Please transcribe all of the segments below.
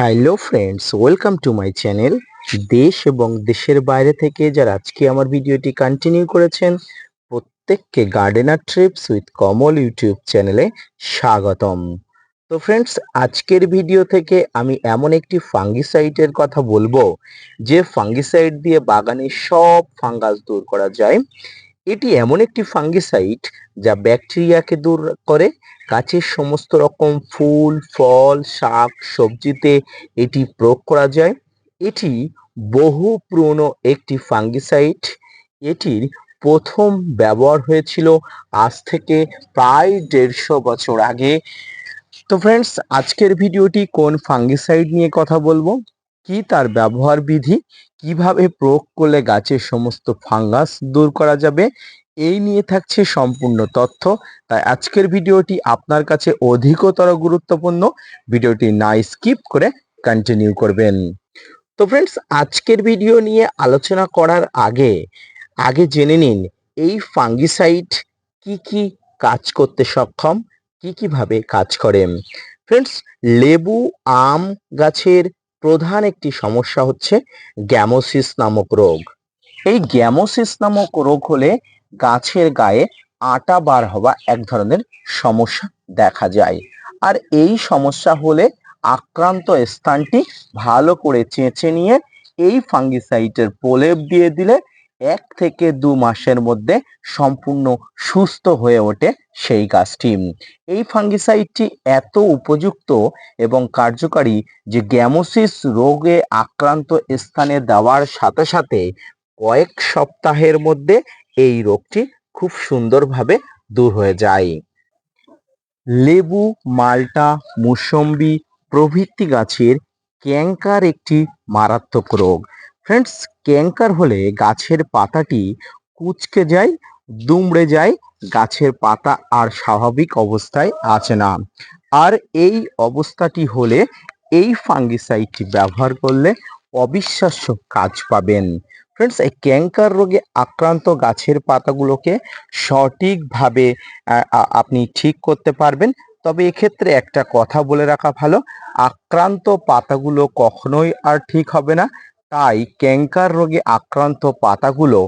Hello friends welcome to my channel দেশ এবং দেশের বাইরে থেকে যারা আজকে আমার ভিডিওটি কন্টিনিউ করেছেন, প্রত্যেককে gardener trips with Kamal YouTube চ্যানেলে স্বাগতম। তো ফ্রেন্ডস আজকের ভিডিও থেকে আমি এমন একটি ফাঙ্গিসাইডের কথা বলব, যে ফাঙ্গিসাইড দিয়ে বাগানের সব ফাঙ্গাস দূর করা যায়। এটি এমন একটি ফাঙ্গিসাইড যা ব্যাকটেরিয়াকে দূর করে। গাছের সমস্ত রকম ফুল, ফল, শাক, সবজিতে এটি প্রয়োগ করা যায়। এটি বহু পুরনো একটি ফাঙ্গিসাইড। এটির প্রথম ব্যবহার হয়েছিল আজ থেকে প্রায় দেড়শো বছর আগে। তো ফ্রেন্ডস আজকের ভিডিওটি কোন ফাঙ্গিসাইড নিয়ে কথা বলব? কি তার ব্যবহার বিধি? কীভাবে প্রয়োগ করলে গাছের সমস্ত ফাঙ্গাস দূর করা যাবে? এই নিয়ে থাকছে সম্পূর্ণ তথ্য। তাই আজকের ভিডিওটি আপনার কাছে অধিকতর গুরুত্বপূর্ণ। ভিডিওটি না স্কিপ করে কন্টিনিউ করবেন। তো ফ্রেন্ডস আজকের ভিডিও নিয়ে আলোচনা করার আগে আগে জেনে নিন, এই ফাঙ্গিসাইড কি কি কাজ করতে সক্ষম? কি কীভাবে কাজ করে? ফ্রেন্ডস লেবু, আম গাছের প্রধান একটি সমস্যা হচ্ছে গ্যামোসিস নামক রোগ। এই গ্যামোসিস নামক রোগ হলে গাছের গায়ে আটা বার হওয়া এক ধরনের সমস্যা দেখা যায়। আর এই সমস্যা হলে আক্রান্ত স্থানটি ভালো করে চেঁচে নিয়ে এই ফাঙ্গিসাইটের প্রলেপ দিয়ে দিলে এক থেকে দু মাসের মধ্যে সম্পূর্ণ সুস্থ হয়ে ওঠে সেই গাছটি। এই ফাঙ্গিসাইডটি এত উপযুক্ত এবং কার্যকারী যে গ্যামোসিস রোগে আক্রান্ত স্থানে দেওয়ার সাথে সাথে কয়েক সপ্তাহের মধ্যে এই রোগটি খুব সুন্দরভাবে দূর হয়ে যায়। লেবু, মাল্টা, মুসম্বি প্রভৃতি গাছের ক্যাঙ্কার একটি মারাত্মক রোগ। ফ্রেন্ডস ক্যাঙ্কার হলে গাছের পাতাটি কুচকে যায়, দুমড়ে যায়, গাছের পাতা আর স্বাভাবিক অবস্থায় আছে না। আর এই অবস্থাটি হলে এই ফাঙ্গিসাইডটি ব্যবহার করলে অবিশ্বাস্য কাজ পাবেন। ফ্রেন্ডস এই ক্যাঙ্কার রোগে আক্রান্ত গাছের পাতাগুলোকে সঠিকভাবে আপনি ঠিক করতে পারবেন। তবে এক্ষেত্রে একটা কথা বলে রাখা ভালো, আক্রান্ত পাতাগুলো কখনোই আর ঠিক হবে না। তাই ক্যাঙ্কার রোগে আক্রান্ত পাতাগুলো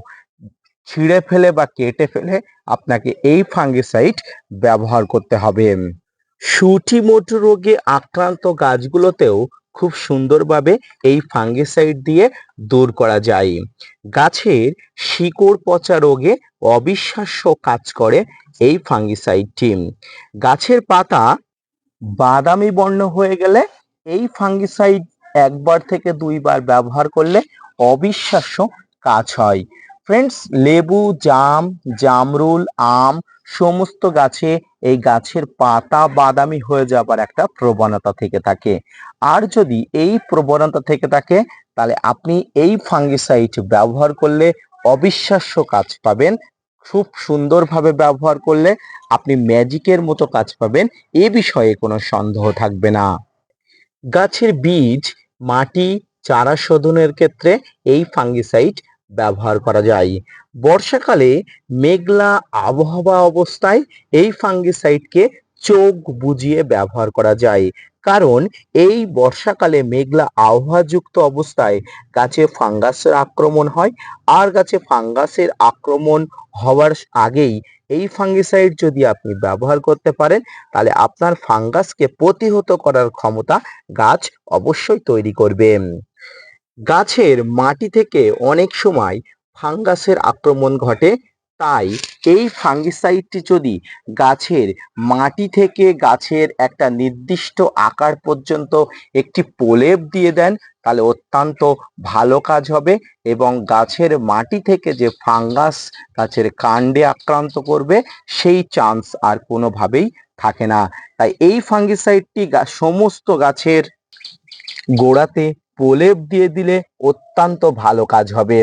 ছিঁড়ে ফেলে বা কেটে ফেলে আপনাকে এই ফাঙ্গিসাইড ব্যবহার করতে হবে। সুটিমোট রোগে আক্রান্ত গাছগুলোতেও খুব সুন্দরভাবে এই ফাঙ্গিসাইড দিয়ে দূর করা যায়। গাছের শিকড় পচা রোগে অবিশ্বাস্য কাজ করে এই ফাঙ্গিসাইডটি। গাছের পাতা বাদামি বর্ণ হয়ে গেলে এই ফাঙ্গিসাইড একবার থেকে দুইবার ব্যবহার করলে অবিশ্বাস্য কাজ হয়। ফ্রেন্ডস লেবু, জাম, জামরুল, আম সমস্ত গাছে এই গাছের পাতা বাদামি হয়ে যাবার একটা প্রবণতা থেকে থাকে। আর যদি এই প্রবণতা থেকে থাকে, তাহলে আপনি এই ফাঙ্গিসাইড ব্যবহার করলে অবিশ্বাস্য কাজ পাবেন। খুব সুন্দরভাবে ব্যবহার করলে আপনি ম্যাজিকের মতো কাজ পাবেন। এ বিষয়ে কোনো সন্দেহ থাকবে না। গাছের বীজ মাটি, চারা শোধনের ক্ষেত্রে এই ফাঙ্গিসাইড ব্যবহার করা যায়। বর্ষাকালে মেঘলা আবহাওয়া অবস্থায় এই ফাঙ্গিসাইডকে চোখ বুঝিয়ে ব্যবহার করা যায়। কারণ এই বর্ষাকালে মেঘলা আবহাওয়াযুক্ত অবস্থায় গাছে ফাঙ্গাসের আক্রমণ হয়। আর গাছে ফাঙ্গাসের আক্রমণ হওয়ার আগেই এই ফাঙ্গিসাইড যদি আপনি ব্যবহার করতে পারেন, তাহলে আপনার ফাঙ্গাসকে প্রতিহত করার ক্ষমতা গাছ অবশ্যই তৈরি করবে। গাছের মাটি থেকে অনেক সময় ফাঙ্গাসের আক্রমণ ঘটে। তাই এই ফাঙ্গিসাইডটি যদি গাছের মাটি থেকে গাছের একটা নির্দিষ্ট আকার পর্যন্ত একটি প্রলেপ দিয়ে দেন, তাহলে অত্যন্ত ভালো কাজ হবে এবং গাছের মাটি থেকে যে ফাঙ্গাস গাছের কাণ্ডে আক্রান্ত করবে, সেই চান্স আর কোনোভাবেই থাকে না। তাই এই ফাঙ্গিসাইডটি সমস্ত গাছের গোড়াতে প্রলেপ দিয়ে দিলে অত্যন্ত ভালো কাজ হবে।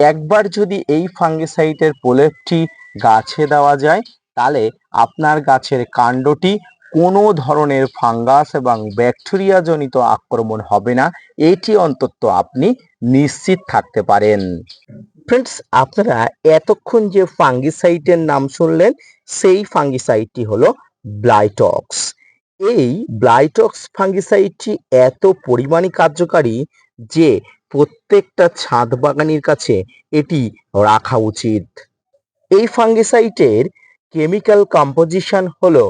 একবার যদি এই ফাঙ্গিসাইটের প্রলেপটি গাছে দেওয়া যায়, তাহলে আপনার গাছের কাণ্ডটি কোনো ধরনের ফাঙ্গাস এবং ব্যাকটেরিয়া জনিত আক্রমণ হবে না। এটি অন্তত আপনি নিশ্চিত থাকতে পারেন। ফ্রেন্ডস, আপনারা এতক্ষণ যে ফাঙ্গিসাইটের নাম শুনলেন, সেই ফাঙ্গিসাইটটি হলো ব্লাইটক্স। এই ব্লাইটক্স ফাঙ্গিসাইডটি এত পরিমাণে কার্যকারী যে প্রত্যেকটা ছাদ বাগানির কাছে এটি রাখা উচিত। এই ফাঙ্গিসাইটের কেমিক্যাল কম্পোজিশন হলো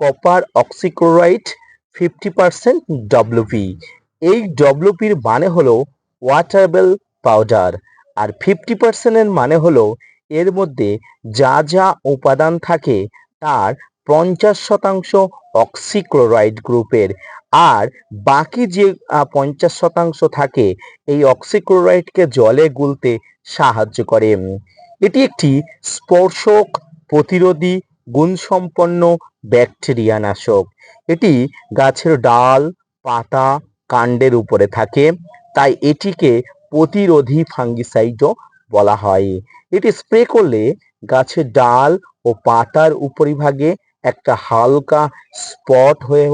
copper oxychloride fifty percent WP এই ডব্লিউপির মানে হলো ওয়াটারেবল পাউডার আর ফিফটি পার্সেন্টের মানে হলো এর মধ্যে যা যা উপাদান থাকে তার পঞ্চাশ শতাংশ অক্সিক্লোরাইড গ্রুপের। আর বাকি যে পঞ্চাশ শতাংশ থাকে, এই অক্সিক্লোরাইডকে জলে গুলতে সাহায্য করে। এটি একটি স্পর্শক প্রতিরোধী গুণসম্পন্ন ব্যাকটেরিয়া নাশক এটি গাছের ডাল, পাতা, কাণ্ডের উপরে থাকে, তাই এটিকে প্রতিরোধী ফাঙ্গিসাইডও বলা হয়। এটি স্প্রে করলে গাছের ডাল ও পাতার উপরিভাগে একটা হালকা স্পট হয়ে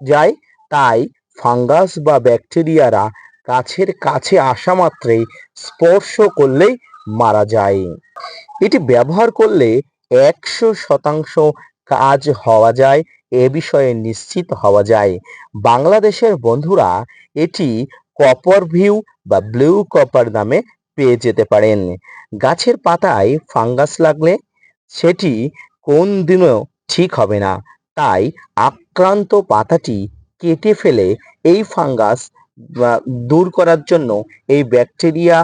যায় তাই ফাঙ্গাস বা ব্যাকটেরিয়ারা গাছের কাছে আসা মাত্রই স্পর্শ করলেই মারা যায়। এটি ব্যবহার করলে একশো শতাংশ কাজ হওয়া যায়, এ বিষয়ে নিশ্চিত হওয়া যায়। বাংলাদেশের বন্ধুরা এটি কপার ভিউ বা ব্লু কপার নামে পেয়ে যেতে পারেন। গাছের পাতায় ফাঙ্গাস লাগলে সেটি কোন দিনও ঠিক হবে না। তাই আক্রান্ত পাতাটি কেটে ফেলে এই ফাঙ্গাস দূর করার জন্য, এই ব্যাকটেরিয়া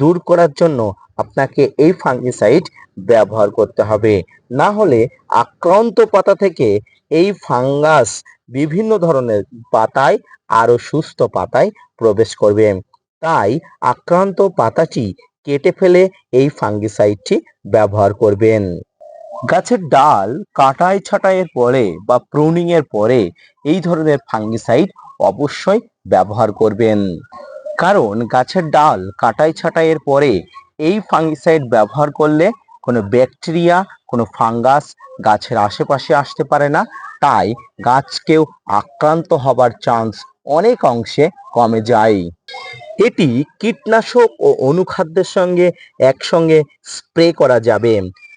দূর করার জন্য আপনাকে এই ফাঙ্গিসাইড ব্যবহার করতে হবে। না হলে আক্রান্ত পাতা থেকে এই ফাঙ্গাস বিভিন্ন ধরনের পাতায় আরও সুস্থ পাতায় প্রবেশ করবে। তাই আক্রান্ত পাতাটি কেটে ফেলে এই ফাঙ্গিসাইডটি ব্যবহার করবেন। গাছের ডাল কাটাই ছাটাইয়ের পরে বা প্রুনিং এর পরে এই ধরনের ফাঙ্গিসাইড অবশ্যই ব্যবহার করবেন। কারণ গাছের ডাল কাটাই ছাটাইয়ের পরে এই ফাঙ্গিসাইড ব্যবহার করলে কোনো ব্যাকটেরিয়া কোনো ফাঙ্গাস গাছের আশেপাশে আসতে পারে না। তাই গাছকেও আক্রান্ত হবার চান্স অনেক অংশে কমে যায়। এটি কীটনাশক ও অনুখাদ্যের সঙ্গে একসঙ্গে স্প্রে করা যাবে।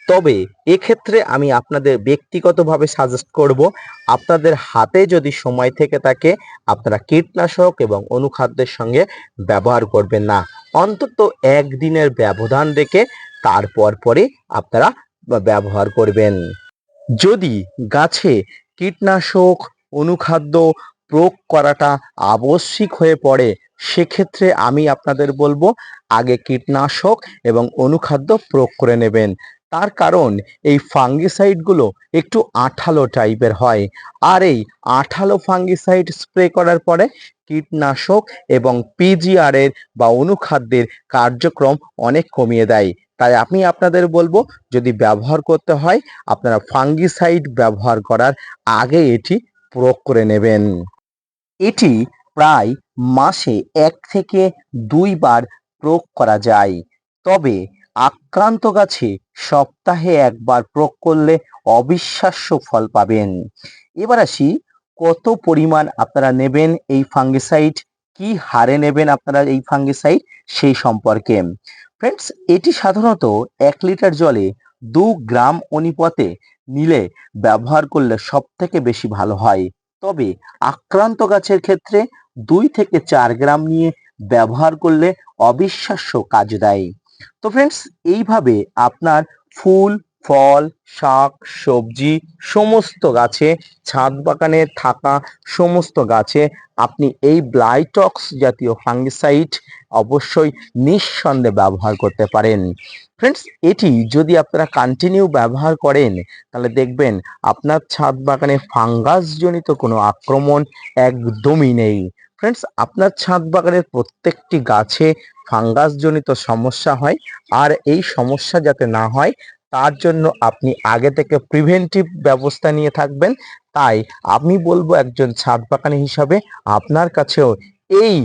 তবে এক্ষেত্রে আমি আপনাদের ব্যক্তিগতভাবে সাজেস্ট করব, আপনাদের হাতে যদি সময় থেকে থাকে, আপনারা কীটনাশক এবং অনুখাদ্যের সঙ্গে ব্যবহার করবেন না। অন্তত একদিনের ব্যবধান রেখে তারপর পরে আপনারা ব্যবহার করবেন। যদি গাছে কীটনাশক, অনুখাদ্য প্রয়োগ করাটা আবশ্যিক হয়ে পড়ে, সেক্ষেত্রে আমি আপনাদের বলব, আগে কীটনাশক এবং অনুখাদ্য প্রয়োগ করে নেবেন। তার কারণ এই ফাঙ্গিসাইডগুলো একটু আঠালো টাইপের হয়। আর এই আঠালো ফাঙ্গিসাইড স্প্রে করার পরে কীটনাশক এবং পিজিআর এর বা অনুখাদ্যের কার্যক্রম অনেক কমিয়ে দেয়। তাই আমি আপনাদের বলব, যদি ব্যবহার করতে হয়, আপনারা ফাঙ্গিসাইড ব্যবহার করার আগে এটি প্রয়োগ করে নেবেন। এটি প্রায় মাসে এক থেকে দুইবার প্রয়োগ করা যায়। তবে আক্রান্ত গাছে সপ্তাহে একবার প্রয়োগ করলে অবিশ্বাস্য ফল পাবেন। এবার আসি, কত পরিমাণ আপনারা নেবেন এই ফাঙ্গিসাইড? কি হারে নেবেন আপনারা এই ফাঙ্গিসাইড? সেই সম্পর্কে। ফ্রেন্ডস, এটি সাধারণত এক লিটার জলে দু গ্রাম অনুপাতে নিলে ব্যবহার করলে সব থেকে বেশি ভালো হয়। তবে আক্রান্ত গাছের ক্ষেত্রে দুই থেকে চার গ্রাম নিয়ে ব্যবহার করলে অবিশ্বাস্য কাজ দেয়। তো ফ্রেন্ডস এইভাবে আপনার ফুল, ফল, শাক, সবজি, সমস্ত গাছে, ছাদ বাগানে থাকা সমস্ত গাছে আপনি এই ব্লাইটক্স জাতীয় ফাঙ্গিসাইড অবশ্যই নিঃসন্দেহে ব্যবহার করতে পারেন। ফ্রেন্ডস এটি যদি আপনারা কন্টিনিউ ব্যবহার করেন, তাহলে দেখবেন আপনার ছাদ বাগানে ফাঙ্গাসজনিত কোনো আক্রমণ একদমই নেই। ফ্রেন্ডস আপনার ছাদ বাগানের প্রত্যেকটি গাছে ফাঙ্গাসজনিত সমস্যা হয়। আর এই সমস্যা যাতে না হয়, তার জন্য আপনি আগে থেকে প্রিভেন্টিভ ব্যবস্থা নিয়ে থাকবেন। তাই আমি বলব একজন ছাদ বাগানি হিসাবে আপনার কাছেও এই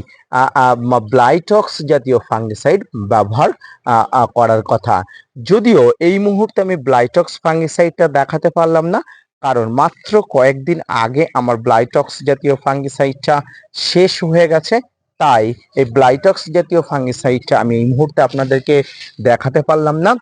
ব্লাইটক্স জাতীয় ফাঙ্গিসাইড ব্যবহার করার কথা। যদিও এই মুহূর্তে আমি ব্লাইটক্স ফাঙ্গিসাইডটা দেখাতে পারলাম না কারণ মাত্র কয়েকদিন আগে আমার ব্লাইটক্স জাতীয় ফাঙ্গিসাইডটা শেষ হয়ে গেছে। তাই এই ব্লাইটক্স জাতীয় ফাঙ্গিসাইডটা আমি এই মুহূর্তে আপনাদেরকে দেখাতে পারলাম না।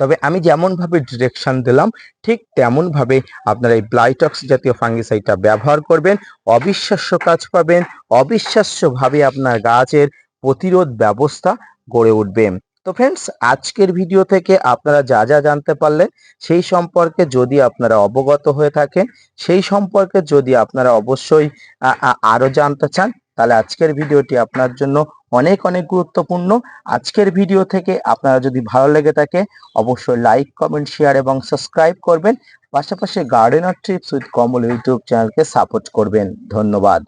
তবে আমি যেমনভাবে ডিরেকশন দিলাম, ঠিক তেমনভাবে আপনারা এই ব্লাইটক্স জাতীয় ফাঙ্গিসাইডটা ব্যবহার করবেন। অবিশ্বাস্য কাজ পাবেন, অবিশ্বাস্যভাবে আপনার গাছের প্রতিরোধ ব্যবস্থা গড়ে উঠবে। তো ফ্রেন্ডস আজকের ভিডিও থেকে আপনারা যা যা জানতে পারলেন, সেই সম্পর্কে যদি আপনারা অবগত হয়ে থাকেন, সেই সম্পর্কে যদি আপনারা অবশ্যই আ- আ- আরও জানতে চান, তাহলে আজকের ভিডিওটি আপনার জন্য অনেক অনেক গুরুত্বপূর্ণ। আজকের ভিডিও থেকে আপনারা যদি ভালো লেগে থাকে, অবশ্যই লাইক কমেন্ট শেয়ার এবং সাবস্ক্রাইব করবেন। পাশাপাশি gardener trips with Kamal YouTube চ্যানেলকে সাপোর্ট করবেন। ধন্যবাদ।